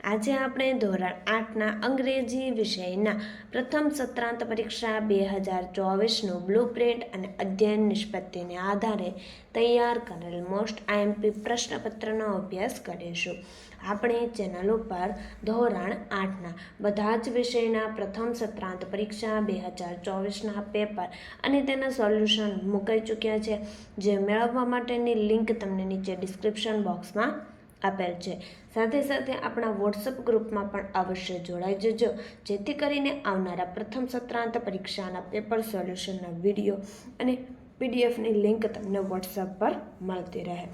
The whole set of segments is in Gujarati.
આજે આપણે ધોરણ આઠના અંગ્રેજી વિષયના પ્રથમ સત્રાંત પરીક્ષા બે હજાર ચોવીસનું બ્લુ પ્રિન્ટ અને અધ્યયન નિષ્પત્તિને આધારે તૈયાર કરેલ મોસ્ટ આઈએમપી પ્રશ્નપત્રનો અભ્યાસ કરીશું. આપણે ચેનલ ઉપર ધોરણ આઠના બધા જ વિષયના પ્રથમ સત્રાંત પરીક્ષા બે હજાર ચોવીસના પેપર અને તેના સોલ્યુશન મુકાઈ ચૂક્યા છે. જે મેળવવા માટેની લિંક તમને નીચે ડિસ્ક્રિપ્શન બોક્સમાં આપેલ છે. સાથે સાથે આપણા વોટ્સઅપ ગ્રુપમાં પણ અવશ્ય જોડાઈ જજો. જેથી કરીને આવનારા પ્રથમ સત્રાંત પરીક્ષાના પેપર, સોલ્યુશનના વીડિયો અને પીડીએફની લિંક તમને વોટ્સઅપ પર મળતી રહે.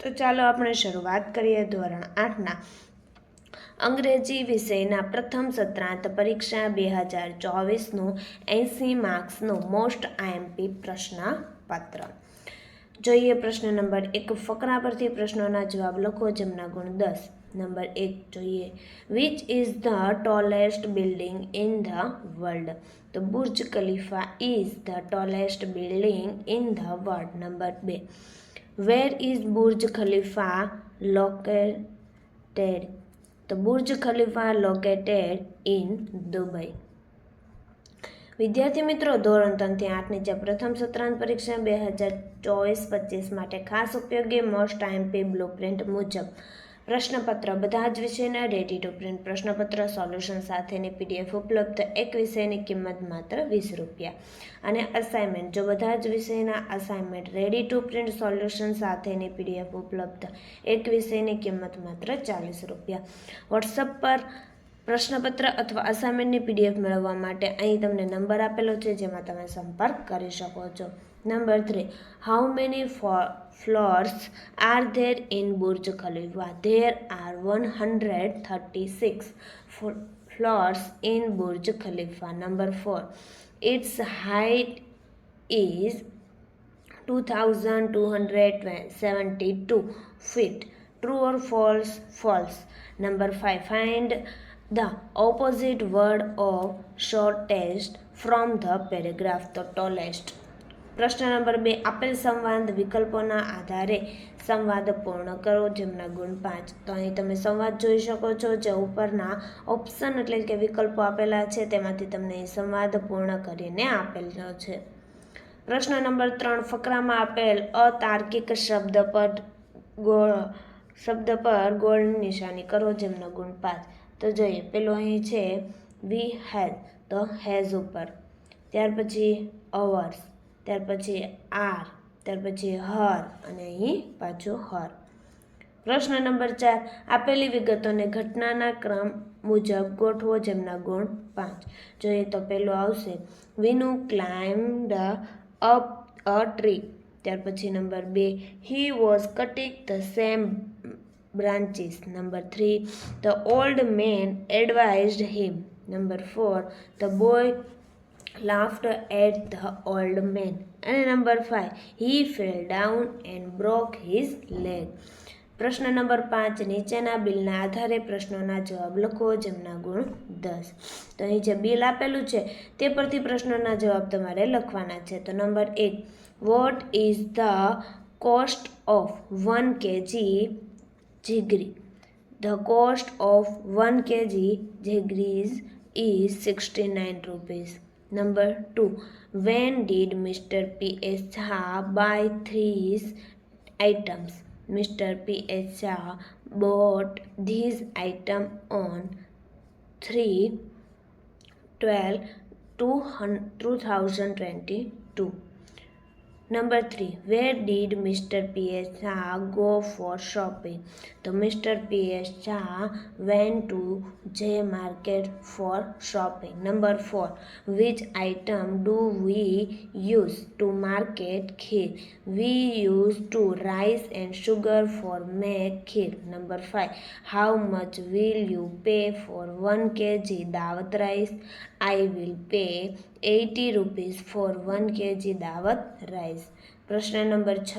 તો ચાલો આપણે શરૂઆત કરીએ ધોરણ આઠના. અંગ્રેજી વિષયના પ્રથમ સત્રાંત પરીક્ષા બે હજાર ચોવીસનું એંસી માર્ક્સનું મોસ્ટ આઈએમપી પ્રશ્નપત્ર. જોઈએ પ્રશ્ન નંબર એક, ફકરા પરથી પ્રશ્નોના જવાબ લખો જેમના ગુણ દસ. નંબર એક, જોઈએ which is the tallest building in the world તો Burj Khalifa is the tallest building in the world number બે where is Burj Khalifa located તો Burj Khalifa located in Dubai વિદ્યાર્થી મિત્રો, ધોરણ ત્રણથી આઠની જે પ્રથમ સત્રાંત પરીક્ષા બે હજાર ચોવીસ પચીસ માટે ખાસ ઉપયોગી મોસ્ટ આઈએમપી બ્લુ પ્રિન્ટ મુજબ પ્રશ્નપત્ર, બધા જ વિષયના રેડી ટુ પ્રિન્ટ પ્રશ્નપત્ર સોલ્યુશન સાથેની પીડીએફ ઉપલબ્ધ, એક વિષયની કિંમત માત્ર વીસ રૂપિયા. અને અસાઇનમેન્ટ જો બધા જ વિષયના assignment ready to print solution સાથેની પીડીએફ ઉપલબ્ધ, એક વિષયની કિંમત માત્ર ચાલીસ રૂપિયા. વોટ્સઅપ પર પ્રશ્નપત્ર અથવા અસાઇનમેન્ટની પીડીએફ મેળવવા માટે અહીં તમને નંબર આપેલો છે, જેમાં તમે સંપર્ક કરી શકો છો. Number three how many floors are there in Burj Khalifa there are one hundred thirty six floors in Burj Khalifa number four it's height is 2272 feet. True or false? False. Number 5 find the opposite word of shortest from the paragraph, the tallest. પ્રશ્ન નંબર બે, આપેલ સંવાદ વિકલ્પોના આધારે સંવાદ પૂર્ણ કરો, જેમના ગુણ પાંચ. તો અહીં તમે સંવાદ જોઈ શકો છો જે ઉપરના ઓપ્શન એટલે કે વિકલ્પો આપેલા છે, તેમાંથી તમને સંવાદ પૂર્ણ કરીને આપેલો છે. પ્રશ્ન નંબર ત્રણ, ફકરામાં આપેલ અતાર્કિક શબ્દ પર ગોળ શબ્દ પર ગોળની નિશાની કરો, જેમનો ગુણ પાંચ. તો જોઈએ, પેલો અહીં છે વી હેઝ તો હેઝ ઉપર. ત્યાર પછી અવર્સ ત્યાર પછી આર ત્યાર પછી હર અને અહીં પાછું હર પ્રશ્ન નંબર ચાર, આપેલી વિગતોને ઘટનાના ક્રમ મુજબ ગોઠવો જેમના ગુણ પાંચ. જોઈએ તો પેલો આવશે Vinu climbed up a tree ત્યાર પછી નંબર બે he was cutting the same branches number three the old man advised him number four the boy laughed at the old man. અને number five he fell down and broke his leg પ્રશ્ન નંબર પાંચ, નીચેના બિલના આધારે પ્રશ્નોના જવાબ લખો, જેમના ગુણ દસ. તો અહીં જે બિલ આપેલું છે, તે પરથી પ્રશ્નોના જવાબ તમારે લખવાના છે. તો નંબર એક what is the cost of one kg Jigri. The cost of 1 kg Jigri is 69 rupees. Number 2. When did Mr. P. S. Shah buy these items? Mr. P. S. Shah bought these items on 3 12 2022. Number 3. Where did Mr. P.S. Jha go for shopping? So Mr. P.S. Jha went to J Market for shopping. Number 4. Which item do we use to market kheer? We use to rice and sugar for make kheer. Number 5. How much will you pay for 1 kg dawat rice? I will pay 80 rupees for 1 kg dawat rice. પ્રશ્ન નંબર છ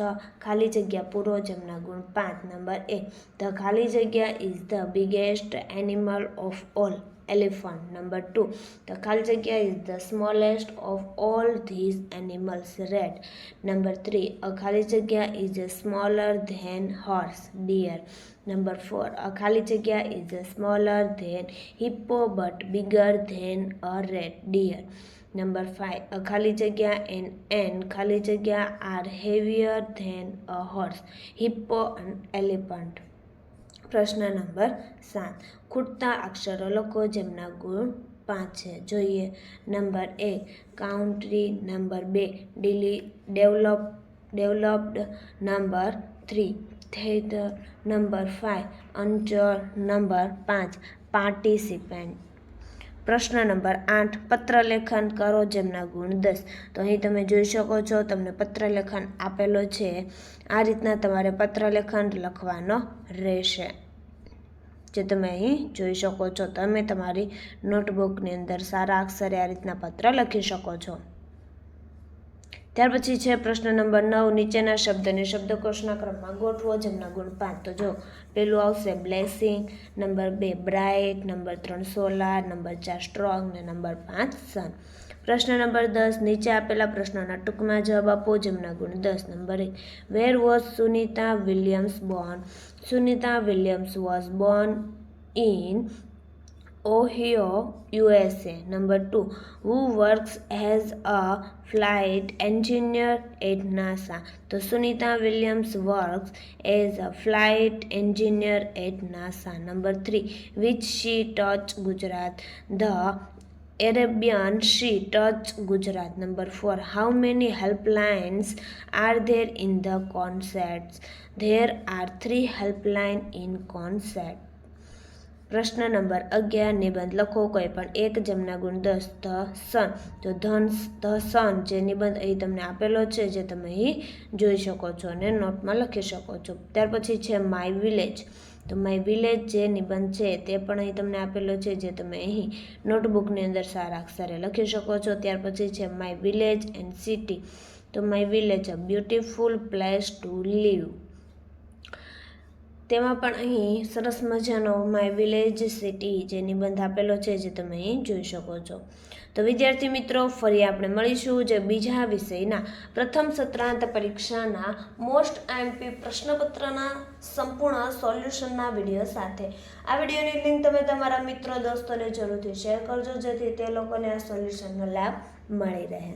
ખાલી જગ્યા પૂરો જેમના ગુણ પાંચ નંબર એ ધ ખાલી જગ્યા is the biggest animal of all elephant. Number two, the ખાલી જગ્યા is the smallest of all these animals. Rat. Number three, a ખાલી જગ્યા is smaller than horse. Deer. Number four, a ખાલી જગ્યા is smaller than hippo but bigger than a rat. Deer. Number five a ખાલી જગ્યા એન એન ખાલી જગ્યા are heavier than a horse hippo and elephant પ્રશ્ન નંબર સાત ખૂટતા અક્ષરો લખો જેમના ગુણ પાંચ છે. જોઈએ. નંબર એક કાઉન્ટ્રી નંબર બે ડિલી develop developed number three theatre number five અંચળ નંબર પાંચ પાર્ટિસિપેન્ટ પ્રશ્ન નંબર આઠ, પત્રલેખન કરો જેમના ગુણ દસ. તો અહીં તમે જોઈ શકો છો, તમને પત્રલેખન આપેલો છે. આ રીતના તમારે પત્રલેખન લખવાનો રહેશે. જે તમે અહીં જોઈ શકો છો. તમે તમારી નોટબુકની અંદર સારા અક્ષરે આ રીતના પત્ર લખી શકો છો. ત્યાર પછી છે પ્રશ્ન નંબર નવ, નીચેના શબ્દને શબ્દકોશના ક્રમમાં ગોઠવો, જેમના ગુણ પાંચ. તો જો, પેલું આવશે બ્લેસિંગ, નંબર બે બ્રાઇટ, નંબર ત્રણ સોલાર નંબર ચાર સ્ટ્રોંગ ને નંબર પાંચ સન. પ્રશ્ન નંબર દસ, નીચે આપેલા પ્રશ્નોના ટૂંકમાં જવાબ આપો, જેમના ગુણ દસ. નંબર એક where was Sunita Williams born Sunita Williams was born in Ohio, USA. Number 2. Who works as a flight engineer at NASA? So Sunita Williams works as a flight engineer at NASA. Number 3. Which she taught Gujarat? The Arabian she taught Gujarat. Number 4. How many helplines are there in the concerts? There are 3 helplines in concerts. પ્રશ્ન નંબર અગિયાર, નિબંધ લખો. કોઈ પણ એક જેમના ગુણ દસ, ધ સન. તો ધન ધ સન જે નિબંધ અહીં તમને આપેલો છે, જે તમે અહીં જોઈ શકો છો અને નોટમાં લખી શકો છો. ત્યાર પછી છે માય વિલેજ. તો માય વિલેજ જે નિબંધ છે તે પણ અહીં તમને આપેલો છે, જે તમે અહીં નોટબુકની અંદર સારા અક્ષરે લખી શકો છો. ત્યાર પછી છે માય વિલેજ એન્ડ સિટી. તો my village a beautiful place to live. તેમાં પણ અહીં સરસ મજાનો માય વિલેજ સિટી જે નિબંધ આપેલો છે જે તમે અહીં જોઈ શકો છો. તો વિદ્યાર્થી મિત્રો, ફરી આપણે મળીશું જે બીજા વિષયના પ્રથમ સત્રાંત પરીક્ષાના મોસ્ટ આઈએમપી પ્રશ્નપત્રના સંપૂર્ણ સોલ્યુશનના વીડિયો સાથે. આ વિડીયોની લિંક તમે તમારા મિત્રો, દોસ્તોને જરૂરથી શેર કરજો જેથી તે લોકોને આ સોલ્યુશનનો લાભ મળી રહે.